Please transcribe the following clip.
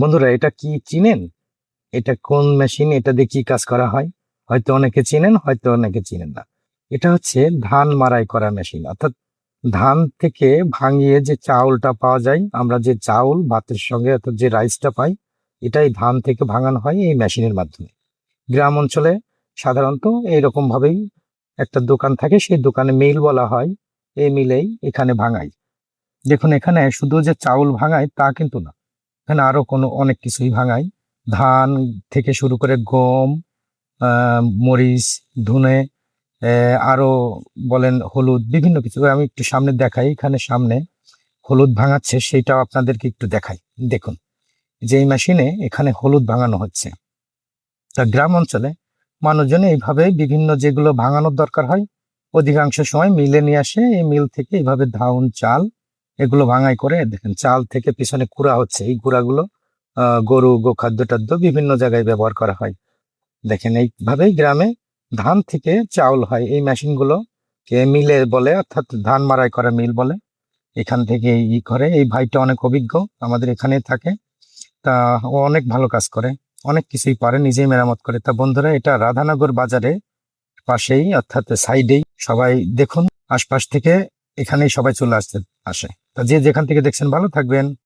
বন্ধুরা, এটা কি চিনেন? এটা কোন মেশিন এটা দিয়ে কি কাজ করা হয়? হয়তো অনেকে চিনেন, হয়তো অনেকে চিনেন না। এটা হচ্ছে ধান মারাই করা মেশিন। অর্থাৎ ধান থেকে ভাঙিয়ে যে চাউলটা পাওয়া যায়, আমরা যে চাউল, ভাতের সঙ্গে অর্থাৎ যে রাইসটা পাই, এটাই ধান থেকে ভাঙানো হয় এই মেশিনের মাধ্যমে। গ্রাম অঞ্চলে সাধারণত এইরকম ভাবেই একটা দোকান থাকে, সেই দোকানে মিল বলা হয়, এই মিলেই এখানে ভাঙাই। দেখুন, এখানে শুধু যে চাউল ভাঙায় তা কিন্তু না। এখানে আরও কোনো অনেক কিছুই ভাঙাই। ধান থেকে শুরু করে গম মরিচ ধুনে আহ, আরও বলেন হলুদ বিভিন্ন কিছু। আমি একটু সামনে দেখাই এখানে সামনে হলুদ ভাঙাচ্ছে সেটাও আপনাদেরকে একটু দেখাই। দেখুন যে এই মেশিনে এখানে হলুদ ভাঙানো হচ্ছে তা গ্রাম অঞ্চলে মানুষজন এইভাবে বিভিন্ন যেগুলো ভাঙানোর দরকার হয় অধিকাংশ সময় মিলে নিয়ে আসে এই মিল থেকে এইভাবে ধান চাল এগুলো ভাঙাই করে দেখেন চাল থেকে পিছনে কুড়া হচ্ছে। এই গুঁড়াগুলো আহ, গরু গোখাদ্য টাদ্য বিভিন্ন জায়গায় ব্যবহার করা হয়। দেখেন এইভাবেই গ্রামে ধান থেকে চাউল হয়। এই মেশিনগুলো কে মিলে বলে অর্থাৎ ধান মারাই করা মিল বলে। এখান থেকে ই করে। এই ভাইটা অনেক অভিজ্ঞ আমাদের এখানে থাকে। তা ও অনেক ভালো কাজ করে অনেক কিছুই পারে নিজেই মেরামত করে। তা বন্ধুরা এটা রাধানগর বাজারে পাশেই অর্থাৎ সাইডেই সবাই দেখুন আশপাশ থেকে এখানেই সবাই চলে আসতে আসে। যে যেখান থেকে দেখছেন ভালো থাকবেন।